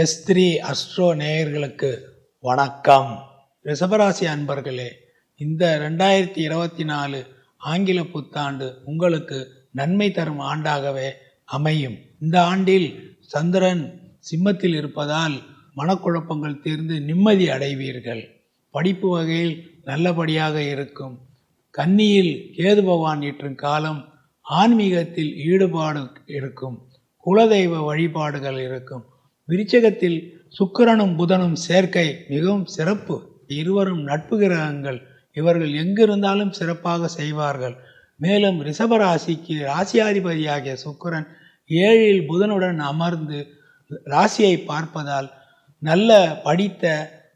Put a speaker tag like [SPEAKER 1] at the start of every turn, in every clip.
[SPEAKER 1] S three astro நேயர்களுக்கு வணக்கம். ரிஷபராசி அன்பர்களே இந்த ரெண்டாயிரத்தி இருபத்தி நாலு ஆங்கில புத்தாண்டு உங்களுக்கு நன்மை தரும் ஆண்டாகவே அமையும். இந்த ஆண்டில் சந்திரன் சிம்மத்தில் இருப்பதால் மனக்குழப்பங்கள் தீர்ந்து நிம்மதி அடைவீர்கள். படிப்பு வகையில் நல்லபடியாக இருக்கும். கன்னியில் கேது பகவான் ஏற்றும் காலம் ஆன்மீகத்தில் ஈடுபாடு இருக்கும். குலதெய்வ வழிபாடுகள் இருக்கும். விருச்சகத்தில் சுக்கிரனும் புதனும் சேர்க்கை மிகவும் சிறப்பு. இருவரும் நட்பு கிரகங்கள். இவர்கள் எங்கிருந்தாலும் சிறப்பாக செய்வார்கள். மேலும் ரிஷபராசிக்கு ராசியாதிபதியாகிய சுக்கிரன் ஏழில் புதனுடன் அமர்ந்து ராசியை பார்ப்பதால் நல்ல படித்த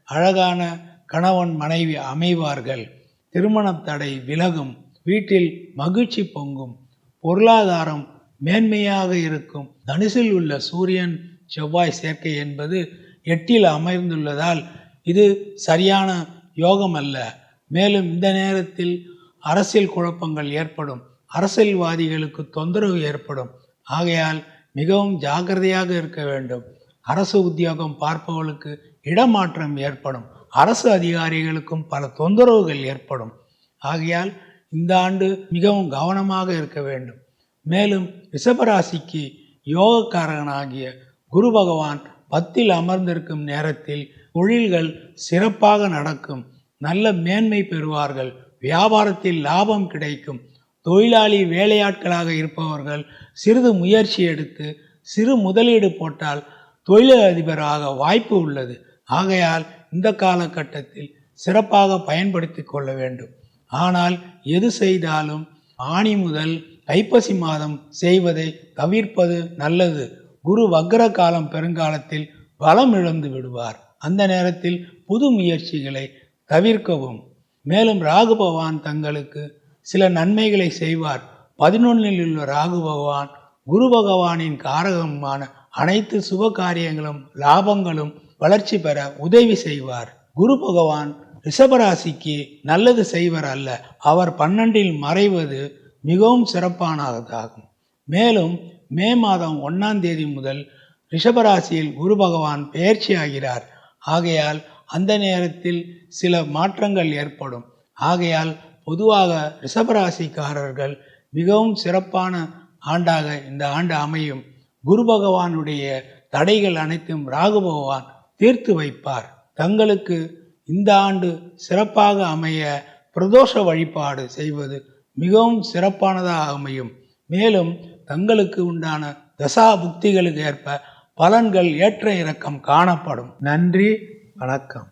[SPEAKER 1] அழகான கணவன் மனைவி அமைவார்கள். திருமணம் தடை விலகும். வீட்டில் மகிழ்ச்சி பொங்கும். பொருளாதாரம் மேன்மையாக இருக்கும். தனுசில் உள்ள சூரியன் செவ்வாய் சேர்க்கை என்பது எட்டில் அமைந்துள்ளதால் இது சரியான யோகம் அல்ல மேலும் இந்த நேரத்தில் அரசியல் குழப்பங்கள் ஏற்படும். அரசியல்வாதிகளுக்கு தொந்தரவு ஏற்படும். ஆகையால் மிகவும் ஜாக்கிரதையாக இருக்க வேண்டும். அரசு உத்தியோகம் பார்ப்பவர்களுக்கு இடமாற்றம் ஏற்படும். அரசு அதிகாரிகளுக்கும் பல தொந்தரவுகள் ஏற்படும். ஆகையால் இந்த ஆண்டு மிகவும் கவனமாக இருக்க வேண்டும். மேலும் ரிஷபராசிக்கு யோகக்காரகனாகிய குரு பகவான் பத்தில் அமர்ந்திருக்கும் நேரத்தில் தொழில்கள் சிறப்பாக நடக்கும். நல்ல மேன்மை பெறுவார்கள். வியாபாரத்தில் லாபம் கிடைக்கும். தொழிலாளி வேலையாட்களாக இருப்பவர்கள் சிறிது முயற்சி எடுத்து சிறு முதலீடு போட்டால் தொழிலதிபராக வாய்ப்பு உள்ளது. ஆகையால் இந்த காலகட்டத்தில் சிறப்பாக பயன்படுத்தி கொள்ள வேண்டும். ஆனால் எது செய்தாலும் ஆணி முதல் ஐப்பசி மாதம் செய்வதை தவிர்ப்பது நல்லது. குரு வக்ர காலம் பெருங்காலத்தில் பலம் இழந்து விடுவார். அந்த நேரத்தில் புது முயற்சிகளை தவிர்க்கவும். மேலும் ராகு பகவான் தங்களுக்கு சில நன்மைகளை செய்வார். பதினொன்னில் உள்ள ராகு பகவான் குரு பகவானின் காரகமான அனைத்து சுப காரியங்களும் லாபங்களும் வளர்ச்சி பெற உதவி செய்வார். குரு பகவான் ரிஷபராசிக்கு நல்லது செய்வர் அல்ல. அவர் பன்னெண்டில் மறைவது மிகவும் சிறப்பானதாகும். மேலும் மே மாதம் ஒன்றாம் தேதி முதல் ரிஷபராசியில் குரு பகவான் பெயர்ச்சி ஆகிறார் ஆகையால் அந்த நேரத்தில் சில மாற்றங்கள் ஏற்படும். ஆகையால் பொதுவாக ரிஷபராசிக்காரர்கள் மிகவும் சிறப்பான ஆண்டாக இந்த ஆண்டு அமையும். குரு பகவானுடைய தடைகள் அனைத்தும் ராகு பகவான் தீர்த்து வைப்பார். தங்களுக்கு இந்த ஆண்டு சிறப்பாக அமைய பிரதோஷ வழிபாடு செய்வது மிகவும் சிறப்பானதாக அமையும். மேலும் தங்களுக்கு உண்டான தசா புக்திகளுக்கு ஏற்ப பலன்கள் ஏற்ற இறக்கம் காணப்படும். நன்றி வணக்கம்.